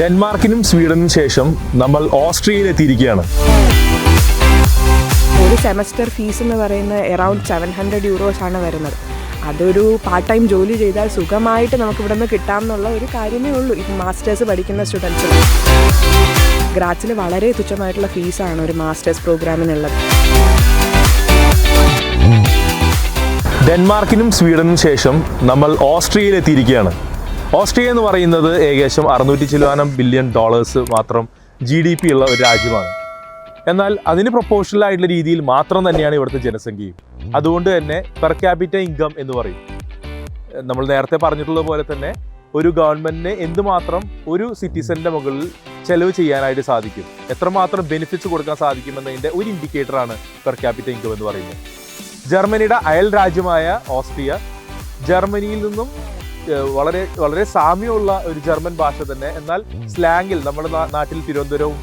ഡെൻമാർക്കിനും സ്വീഡനും ശേഷം നമ്മൾ ഓസ്ട്രിയയിൽ എത്തിയിരിക്കുകയാണ് ഒരു സെമസ്റ്റർ ഫീസ് എന്ന് പറയുന്നത് എറൗണ്ട് സെവൻ ഹൺഡ്രഡ് യൂറോസ് ആണ് വരുന്നത്. അതൊരു പാർട്ട് ടൈം ജോലി ചെയ്താൽ സുഖമായിട്ട് നമുക്ക് ഇവിടെ നിന്ന് കിട്ടാമെന്നുള്ള ഒരു കാര്യമേ ഉള്ളൂ. ഈ മാസ്റ്റേഴ്സ് പഠിക്കുന്ന സ്റ്റുഡൻസിന് ഗ്രാച്ചിൽ വളരെ തുച്ഛമായിട്ടുള്ള ഫീസാണ് ഒരു മാസ്റ്റേഴ്സ് പ്രോഗ്രാമിനുള്ളത് ഡെൻമാർക്കിനും സ്വീഡനും ശേഷം നമ്മൾ ഓസ്ട്രിയയിൽ എത്തിയിരിക്കുകയാണ് ഓസ്ട്രിയ എന്ന് പറയുന്നത് ഏകദേശം അറുന്നൂറ്റി ചിലവാനം ബില്യൺ ഡോളേഴ്സ് മാത്രം ജി ഡി പി ഉള്ള ഒരു രാജ്യമാണ്. എന്നാൽ അതിന് പ്രൊപ്പോഷണൽ ആയിട്ടുള്ള രീതിയിൽ മാത്രം തന്നെയാണ് ഇവിടുത്തെ ജനസംഖ്യയും. അതുകൊണ്ട് തന്നെ പെർ ക്യാപിറ്റ ഇൻകം എന്ന് പറയും. നമ്മൾ നേരത്തെ പറഞ്ഞിട്ടുള്ള പോലെ തന്നെ ഒരു ഗവൺമെന്റിന് എന്തുമാത്രം ഒരു സിറ്റിസന്റെ മുകളിൽ ചെലവ് ചെയ്യാനായിട്ട് സാധിക്കും. എത്രമാത്രം ബെനിഫിറ്റ്സ് കൊടുക്കാൻ സാധിക്കുമെന്നതിന്റെ ഒരു ഇൻഡിക്കേറ്ററാണ് പെർ ക്യാപിറ്റ ഇൻകം എന്ന് പറയുന്നത്. ജർമ്മനിയുടെ അയൽ രാജ്യമായ ഓസ്ട്രിയ ജർമ്മനിയിൽ നിന്നും വളരെ വളരെ സാമ്യമുള്ള ഒരു ജർമ്മൻ ഭാഷ തന്നെ. എന്നാൽ സ്ലാങ്ങിൽ നമ്മുടെ നാട്ടിൽ തിരുവനന്തപുരവും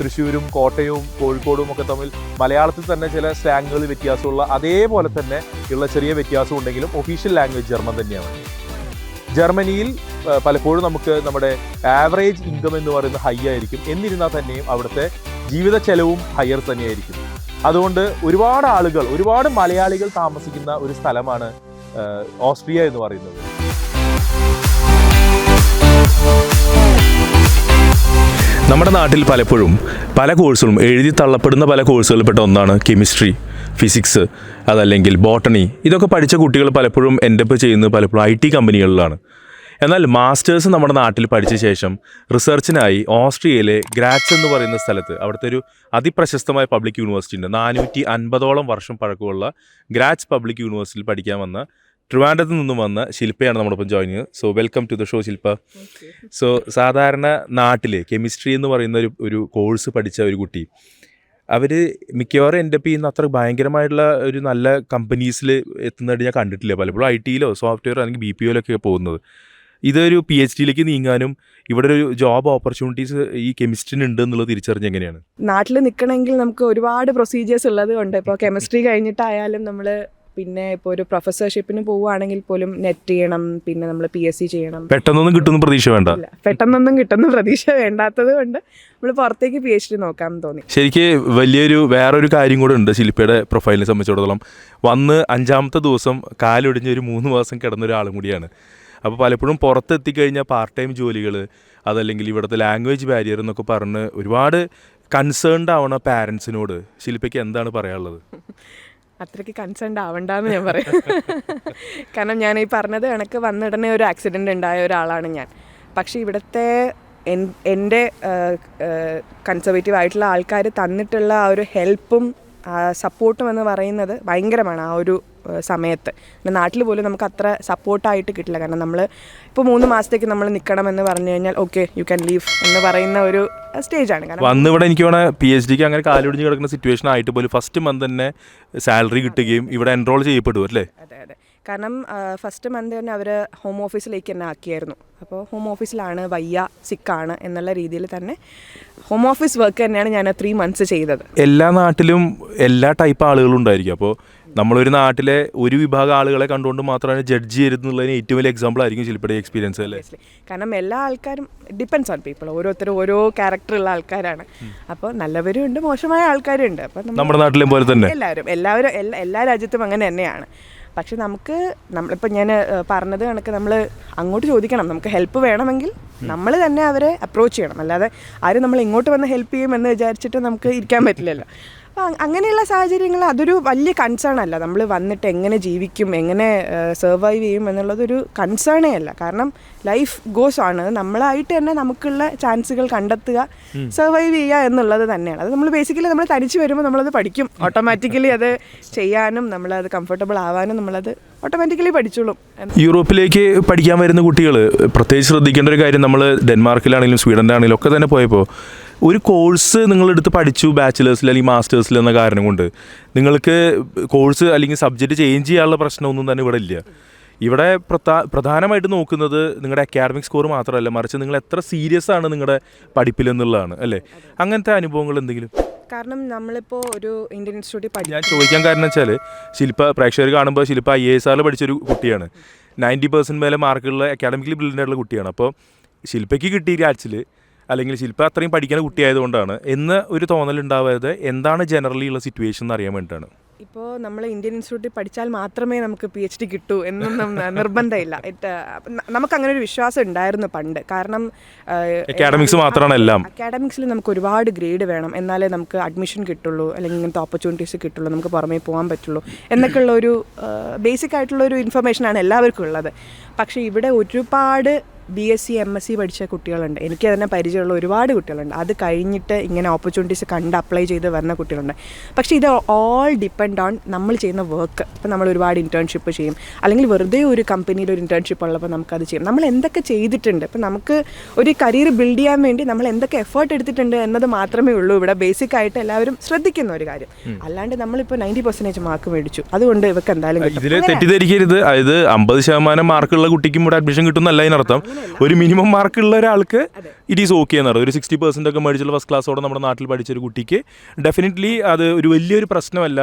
തൃശ്ശൂരും കോട്ടയവും കോഴിക്കോടും ഒക്കെ തമ്മിൽ മലയാളത്തിൽ തന്നെ ചില സ്ലാങ്ങുകൾ വ്യത്യാസമുള്ള അതേപോലെ തന്നെ ഉള്ള ചെറിയ വ്യത്യാസം ഉണ്ടെങ്കിലും ഒഫീഷ്യൽ ലാംഗ്വേജ് ജർമ്മൻ തന്നെയാണ്. ജർമ്മനിയിൽ പലപ്പോഴും നമുക്ക് നമ്മുടെ ആവറേജ് ഇൻകം എന്ന് പറയുന്നത് ഹൈ ആയിരിക്കും. എന്നിരുന്നാൽ തന്നെയും അവിടുത്തെ ജീവിത ചെലവും ഹയർ തന്നെയായിരിക്കും. അതുകൊണ്ട് ഒരുപാട് ആളുകൾ ഒരുപാട് മലയാളികൾ താമസിക്കുന്ന ഒരു സ്ഥലമാണ് ഓസ്ട്രിയ എന്ന് പറയുന്നത്. നമ്മുടെ നാട്ടിൽ പലപ്പോഴും പല കോഴ്സുകളും എഴുതി തള്ളപ്പെടുന്ന പല കോഴ്സുകളിൽപ്പെട്ട ഒന്നാണ് കെമിസ്ട്രി ഫിസിക്സ് അതല്ലെങ്കിൽ ബോട്ടണി. ഇതൊക്കെ പഠിച്ച കുട്ടികൾ പലപ്പോഴും എൻഡപ്പ് ചെയ്യുന്നത് പലപ്പോഴും ഐ ടി കമ്പനികളിലാണ്. എന്നാൽ മാസ്റ്റേഴ്സ് നമ്മുടെ നാട്ടിൽ പഠിച്ച ശേഷം റിസർച്ചിനായി ഓസ്ട്രിയയിലെ ഗ്രാറ്റ്സ് എന്ന് പറയുന്ന സ്ഥലത്ത് അവിടുത്തെ ഒരു അതിപ്രശസ്തമായ പബ്ലിക് യൂണിവേഴ്സിറ്റി ഉണ്ട്. നാനൂറ്റി അൻപതോളം വർഷം പഴക്കമുള്ള ഗ്രാറ്റ്സ് പബ്ലിക് യൂണിവേഴ്സിറ്റിയിൽ പഠിക്കാൻ വന്ന ട്രിവാൻഡ്രത്ത് നിന്നും വന്ന ശില്പയാണ് നമ്മളിപ്പം ജോയിൻ ചെയ്യുന്നത്. So welcome to the show Shilpa. So സാധാരണ നാട്ടിൽ കെമിസ്ട്രി എന്ന് പറയുന്ന ഒരു ഒരു കോഴ്സ് പഠിച്ച ഒരു കുട്ടി. അവർ മിക്കവാറും എന്റെ പി ഇന്ന് അത്ര ഭയങ്കരമായിട്ടുള്ള ഒരു നല്ല കമ്പനീസിൽ എത്തുന്നതായിട്ട് ഞാൻ കണ്ടിട്ടില്ല. പലപ്പോഴും ഐ ടിയിലോ സോഫ്റ്റ്വെയർ അല്ലെങ്കിൽ ബി പി ഒയിലൊക്കെ പോകുന്നത്. ഇതൊരു പി എച്ച് ഡിയിലേക്ക് നീങ്ങാനും ഇവിടെ ഒരു ജോബ് ഓപ്പർച്യൂണിറ്റീസ് ഈ കെമിസ്ട്രിന് ഉണ്ട് എന്നുള്ളത് തിരിച്ചറിഞ്ഞ് എങ്ങനെയാണ്? നാട്ടിൽ നിൽക്കണമെങ്കിൽ നമുക്ക് ഒരുപാട് പ്രൊസീജിയേഴ്സ് ഉള്ളത് കൊണ്ട് ഇപ്പോൾ കെമിസ്ട്രി കഴിഞ്ഞിട്ടായാലും നമ്മൾ പിന്നെ ഇപ്പോൾ ഒരു പ്രൊഫസർഷിപ്പിന് പോവുകയാണെങ്കിൽ പോലും നെറ്റ് ചെയ്യണം പിന്നെ നമ്മൾ പി എസ് സി ചെയ്യണം. പെട്ടെന്നൊന്നും കിട്ടുന്ന പ്രതീക്ഷ വേണ്ട. പെട്ടെന്നൊന്നും കിട്ടുന്ന പ്രതീക്ഷ വേണ്ടാത്തത് കൊണ്ട് നമ്മൾ പുറത്തേക്ക് പി എച്ച് ഡി നോക്കാൻ തോന്നി. ശരിക്ക് വലിയൊരു വേറൊരു കാര്യം കൂടെ ഉണ്ട് ശില്പയുടെ പ്രൊഫൈലിനെ സംബന്ധിച്ചിടത്തോളം. വന്ന് അഞ്ചാമത്തെ ദിവസം കാലൊടിഞ്ഞ് ഒരു മൂന്ന് മാസം കിടന്ന ഒരാളും കൂടിയാണ്. അപ്പോൾ പലപ്പോഴും പുറത്തെത്തിക്കഴിഞ്ഞാൽ പാർട്ട് ടൈം ജോലികൾ അതല്ലെങ്കിൽ ഇവിടുത്തെ ലാംഗ്വേജ് ബാരിയർ എന്നൊക്കെ പറഞ്ഞ് ഒരുപാട് കൺസേൺഡ് ആവണ പാരൻസിനോട് ശില്പയ്ക്ക് എന്താണ് പറയാനുള്ളത്? അത്രയ്ക്ക് കൺസേൺഡ് ആവണ്ടെന്ന് ഞാൻ പറയും. കാരണം ഞാൻ ഈ പറഞ്ഞത് എനിക്ക് വന്നിടനെ ഒരു ആക്സിഡന്റ് ഉണ്ടായ ഒരാളാണ് ഞാൻ. പക്ഷേ ഇവിടുത്തെ എന്റെ കൺസർവേറ്റീവ് ആയിട്ടുള്ള ആൾക്കാർ തന്നിട്ടുള്ള ആ ഒരു ഹെൽപ്പും സപ്പോർട്ടും എന്ന് പറയുന്നത് ഭയങ്കരമാണ്. ആ ഒരു സമയത്ത്. നാട്ടിൽ പോലും നമുക്ക് അത്ര സപ്പോർട്ടായിട്ട് കിട്ടില്ല. കാരണം നമ്മൾ ഇപ്പോൾ മൂന്ന് മാസത്തേക്ക് നമ്മൾ നിൽക്കണമെന്ന് പറഞ്ഞു കഴിഞ്ഞാൽ ഓക്കെ യു ക്യാൻ ലീവ് എന്ന് പറയുന്ന ഒരു സ്റ്റേജാണ് കാരണം വന്ന് ഇവിടെ എനിക്ക് വേണേൽ പി എച്ച് ഡിക്ക് അങ്ങനെ കാലൊടിഞ്ഞ് കിടക്കുന്ന സിറ്റുവേഷൻ ആയിട്ട് പോലും ഫസ്റ്റ് മന്ത് തന്നെ സാലറി കിട്ടുകയും ഇവിടെ എൻറോൾ ചെയ്യപ്പെടും അല്ലേ? അതെ അതെ. കാരണം ഫസ്റ്റ് മന്ത് തന്നെ അവർ ഹോം ഓഫീസിലേക്ക് തന്നെ ആക്കിയായിരുന്നു. അപ്പോൾ ഹോം ഓഫീസിലാണ് വയ്യ സിക്കാണ് എന്നുള്ള രീതിയിൽ തന്നെ ഹോം ഓഫീസ് വർക്ക് തന്നെയാണ് ഞാൻ ത്രീ മന്ത്സ് ചെയ്തത്. എല്ലാ നാട്ടിലും എല്ലാ ടൈപ്പ് ആളുകളും ഉണ്ടായിരിക്കും. അപ്പോൾ നമ്മളൊരു നാട്ടിലെ ഒരു വിഭാഗം ആളുകളെ കണ്ടുകൊണ്ട് മാത്രമാണ് ജഡ്ജ് ചെയ്തിരുന്നുള്ളതിന് ഏറ്റവും വലിയ എക്സാമ്പിൾ ആയിരിക്കും ശില്പയുടെ എക്സ്പീരിയൻസ് അല്ലേ? കാരണം എല്ലാ ആൾക്കാരും ഡിപ്പെൻസ് ഓൺ പീപ്പിൾ ഓരോരുത്തരും ഓരോ ക്യാരക്ടറുള്ള ആൾക്കാരാണ്. അപ്പോൾ നല്ലവരും ഉണ്ട് മോശമായ ആൾക്കാരും ഉണ്ട് അപ്പം നമ്മുടെ നാട്ടിലും പോലെ തന്നെ. എല്ലാവരും എല്ലാവരും എല്ലാ എല്ലാ രാജ്യത്തും അങ്ങനെ തന്നെയാണ്. പക്ഷെ നമുക്ക് നമ്മളിപ്പോൾ ഞാൻ പറഞ്ഞത് കണക്ക് നമ്മൾ അങ്ങോട്ട് ചോദിക്കണം. നമുക്ക് ഹെൽപ്പ് വേണമെങ്കിൽ നമ്മൾ തന്നെ അവരെ അപ്രോച്ച് ചെയ്യണം. അല്ലാതെ ആരും നമ്മൾ ഇങ്ങോട്ട് വന്ന് ഹെൽപ്പ് ചെയ്യുമെന്ന് വിചാരിച്ചിട്ട് നമുക്ക് ഇരിക്കാൻ പറ്റില്ലല്ലോ. അപ്പോൾ അങ്ങനെയുള്ള സാഹചര്യങ്ങൾ അതൊരു വലിയ കൺസേൺ അല്ല. നമ്മൾ വന്നിട്ട് എങ്ങനെ ജീവിക്കും എങ്ങനെ സർവൈവ് ചെയ്യും എന്നുള്ളതൊരു കൺസേണേ അല്ല. കാരണം ലൈഫ് ഗോസ് ആണ് നമ്മളായിട്ട് തന്നെ നമുക്കുള്ള ചാൻസുകൾ കണ്ടെത്തുക സർവൈവ് ചെയ്യുക എന്നുള്ളത് തന്നെയാണ്. അത് നമ്മൾ ബേസിക്കലി നമ്മൾ തനിച്ച് വരുമ്പോൾ നമ്മളത് പഠിക്കും. ഓട്ടോമാറ്റിക്കലി അത് ചെയ്യാനും നമ്മളത് കംഫർട്ടബിൾ ആവാനും നമ്മളത് ഓട്ടോമാറ്റിക്കലി പഠിച്ചോളും. യൂറോപ്പിലേക്ക് പഠിക്കാൻ വരുന്ന കുട്ടികൾ പ്രത്യേകിച്ച് ശ്രദ്ധിക്കേണ്ട ഒരു കാര്യം നമ്മൾ ഡെൻമാർക്കിലാണെങ്കിലും സ്വീഡനിലാണെങ്കിലും ഒക്കെ തന്നെ പോയപ്പോൾ ഒരു കോഴ്സ് നിങ്ങളെടുത്ത് പഠിച്ചു ബാച്ചിലേഴ്സിൽ അല്ലെങ്കിൽ മാസ്റ്റേഴ്സിൽ എന്ന കാരണം കൊണ്ട്. നിങ്ങൾക്ക് കോഴ്സ് അല്ലെങ്കിൽ സബ്ജക്റ്റ് ചേഞ്ച് ചെയ്യാനുള്ള പ്രശ്നമൊന്നും തന്നെ ഇവിടെ ഇല്ല. ഇവിടെ പ്രധാ പ്രധാനമായിട്ട് നോക്കുന്നത് നിങ്ങളുടെ അക്കാഡമിക് സ്കോർ മാത്രമല്ല മറിച്ച് നിങ്ങൾ എത്ര സീരിയസ് ആണ് നിങ്ങളുടെ പഠിപ്പിലെന്നുള്ളതാണ് അല്ലേ? അങ്ങനത്തെ അനുഭവങ്ങൾ എന്തെങ്കിലും? കാരണം നമ്മളിപ്പോൾ ഒരു ഇന്ത്യൻ ഇൻസ്റ്റിറ്റ്യൂട്ടിൽ ഞാൻ ചോദിക്കാൻ കാരണം വെച്ചാൽ ശില്പ പ്രേക്ഷകർ കാണുമ്പോൾ ശില്പ ഐ എസ് ആറിൽ പഠിച്ചൊരു കുട്ടിയാണ്. നയന്റി പെർസെന്റ് മേലെ മാർക്കുള്ള അക്കാഡമിക്കലി ബ്രില്യന്റ് ആയിട്ടുള്ള കുട്ടിയാണ്. അപ്പോൾ ശില്പയ്ക്ക് കിട്ടിയ രാച്ചിൽ അല്ലെങ്കിൽ ശില്പ അത്രയും പഠിക്കുന്ന കുട്ടിയായതുകൊണ്ടാണ്. എന്ന് ഒരു ഉണ്ടാവരുത് എന്താണ് ജനറലി ഉള്ള സിറ്റുവേഷൻ എന്ന് അറിയാൻ വേണ്ടിയിട്ടാണ്. ഇപ്പോൾ നമ്മൾ ഇന്ത്യൻ ഇൻസ്റ്റിറ്റ്യൂട്ടിൽ പഠിച്ചാൽ മാത്രമേ നമുക്ക് പി എച്ച് ഡി കിട്ടൂ എന്നൊന്നും നിർബന്ധമില്ല. ഇറ്റ് നമുക്ക് അങ്ങനെ ഒരു വിശ്വാസം ഉണ്ടായിരുന്നു പണ്ട്. കാരണം അക്കാഡമിക്സ് മാത്രമാണ് എല്ലാം. അക്കാഡമിക്സിൽ നമുക്ക് ഒരുപാട് ഗ്രേഡ് വേണം. എന്നാലേ നമുക്ക് അഡ്മിഷൻ കിട്ടുള്ളൂ അല്ലെങ്കിൽ ഇങ്ങനത്തെ ഓപ്പർച്യൂണിറ്റീസ് കിട്ടുള്ളൂ നമുക്ക് പുറമേ പോകാൻ പറ്റുള്ളൂ എന്നൊക്കെയുള്ള ഒരു ബേസിക് ആയിട്ടുള്ള ഒരു ഇൻഫർമേഷനാണ് എല്ലാവർക്കും ഉള്ളത്. പക്ഷേ ഇവിടെ ഒരുപാട് B S C M S C പഠിച്ച കുട്ടികളുണ്ട്. എനിക്ക് തന്നെ പരിചയമുള്ള ഒരുപാട് കുട്ടികളുണ്ട്. അത് കഴിഞ്ഞിട്ട് ഇങ്ങനെ ഓപ്പർച്യൂണിറ്റീസ് കണ്ട് അപ്ലൈ ചെയ്ത് വരുന്ന കുട്ടികളുണ്ട്. പക്ഷേ ഇത് ഓൾ ഡിപ്പെൻഡ് ഓൺ നമ്മൾ ചെയ്യുന്ന വർക്ക് ഇപ്പം നമ്മൾ ഒരുപാട് ഇന്റേൺഷിപ്പ് ചെയ്യും. അല്ലെങ്കിൽ വെറുതെ ഒരു കമ്പനിയിൽ ഒരു ഇന്റേൺഷിപ്പ് ഉള്ളപ്പോൾ നമുക്കത് ചെയ്യും. നമ്മൾ എന്തൊക്കെ ചെയ്തിട്ടുണ്ട്? ഇപ്പം നമുക്ക് ഒരു കരിയർ ബിൽഡ് ചെയ്യാൻ വേണ്ടി നമ്മൾ എന്തൊക്കെ എഫേർട്ട് എടുത്തിട്ടുണ്ട് എന്നത് മാത്രമേ ഉള്ളൂ. ഇവിടെ ബേസിക് ആയിട്ട് എല്ലാവരും ശ്രദ്ധിക്കുന്ന ഒരു കാര്യം. അല്ലാണ്ട് നമ്മളിപ്പോൾ നയന്റി പെർസെന്റേജ് മാർക്ക് മേടിച്ചു. അതുകൊണ്ട് ഇവർക്ക് എന്തായാലും. ഇതിൽ തെറ്റിദ്ധരിക്കരുത്. അതായത് അമ്പത് ശതമാനം മാർക്കുള്ള കുട്ടിക്കും ഇവിടെ അഡ്മിഷൻ കിട്ടുന്നല്ല അതിനർത്ഥം ഒരു മിനിമം മാർക്കുള്ള ഒരാൾക്ക് ഇറ്റ് ഈസ് ഓക്കെ എന്നറിയാം ഒരു സിക്സ്റ്റി പെർസെന്റ് ഒക്കെ മേടിച്ചുള്ള ഫസ്റ്റ് ക്ലാസ്സോടെ നമ്മുടെ നാട്ടിൽ പഠിച്ച ഒരു കുട്ടിക്ക് ഡെഫിനറ്റ്ലി അത് ഒരു വലിയൊരു പ്രശ്നമല്ല.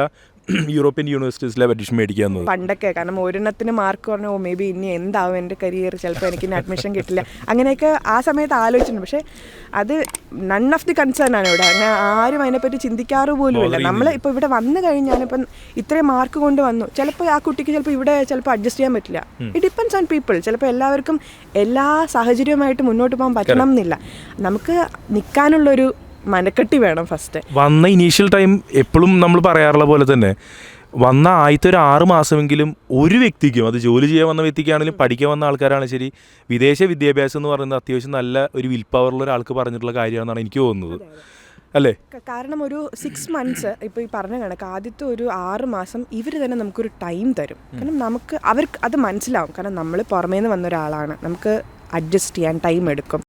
യൂറോപ്യൻ യൂണിവേഴ്സിറ്റീസിലെ അഡ്മിഷൻ മേടിക്കുക എന്നത് പണ്ടൊക്കെ കാരണം ഒരെണ്ണത്തിന് മാർക്ക് പറഞ്ഞു ഓ മേ ബി ഇനി എന്താവും എന്റെ കരിയർ ചിലപ്പോൾ എനിക്ക് ഇനി അഡ്മിഷൻ കിട്ടില്ല. അങ്ങനെയൊക്കെ ആ സമയത്ത് ആലോചിച്ചിട്ടുണ്ട്. പക്ഷേ അത് നൺ ഓഫ് ദി കൺസേൺ ആണ് ഇവിടെ. അങ്ങനെ ആരും അതിനെപ്പറ്റി ചിന്തിക്കാറ് പോലും ഇല്ല. നമ്മൾ ഇപ്പോൾ ഇവിടെ വന്നു കഴിഞ്ഞാൽ ഇപ്പം ഇത്രയും മാർക്ക് കൊണ്ട് വന്നു. ചിലപ്പോൾ ആ കുട്ടിക്ക് ചിലപ്പോൾ ഇവിടെ ചിലപ്പോൾ അഡ്ജസ്റ്റ് ചെയ്യാൻ പറ്റില്ല. ഇറ്റ് ഡിപ്പെൻസ് ഓൺ പീപ്പിൾ ചിലപ്പോൾ എല്ലാവർക്കും എല്ലാ സാഹചര്യവുമായിട്ട് മുന്നോട്ട് പോകാൻ പറ്റണം എന്നില്ല. നമുക്ക് നിൽക്കാനുള്ളൊരു മനക്കെട്ടി വേണം ഫസ്റ്റ് വന്ന ഇനീഷ്യൽ ടൈം എപ്പോഴും നമ്മൾ പറയാറുള്ള പോലെ തന്നെ വന്ന ആദ്യത്തെ ഒരു ആറ് മാസമെങ്കിലും ഒരു വ്യക്തിക്കും അത് ജോലി ചെയ്യാൻ വന്ന വ്യക്തിക്കാണെങ്കിലും പഠിക്കാൻ വന്ന ആൾക്കാരാണ് ശരി വിദേശ വിദ്യാഭ്യാസം എന്ന് പറയുന്നത് അത്യാവശ്യം നല്ല ഒരു വിൽ പവറുള്ള ഒരാൾക്ക് പറഞ്ഞിട്ടുള്ള കാര്യമാണെന്നാണ് എനിക്ക് തോന്നുന്നത്. അല്ലേ? കാരണം ഒരു സിക്സ് മന്ത്സ് ഇപ്പോൾ ഈ പറഞ്ഞ കണക്ക് ആദ്യത്തെ ഒരു ആറ് മാസം ഇവർ തന്നെ നമുക്കൊരു ടൈം തരും. കാരണം നമുക്ക് അവർക്ക് അത് മനസ്സിലാവും. കാരണം നമ്മൾ പുറമേ നിന്ന് വന്ന ഒരാളാണ്. നമുക്ക് അഡ്ജസ്റ്റ് ചെയ്യാൻ ടൈം എടുക്കും.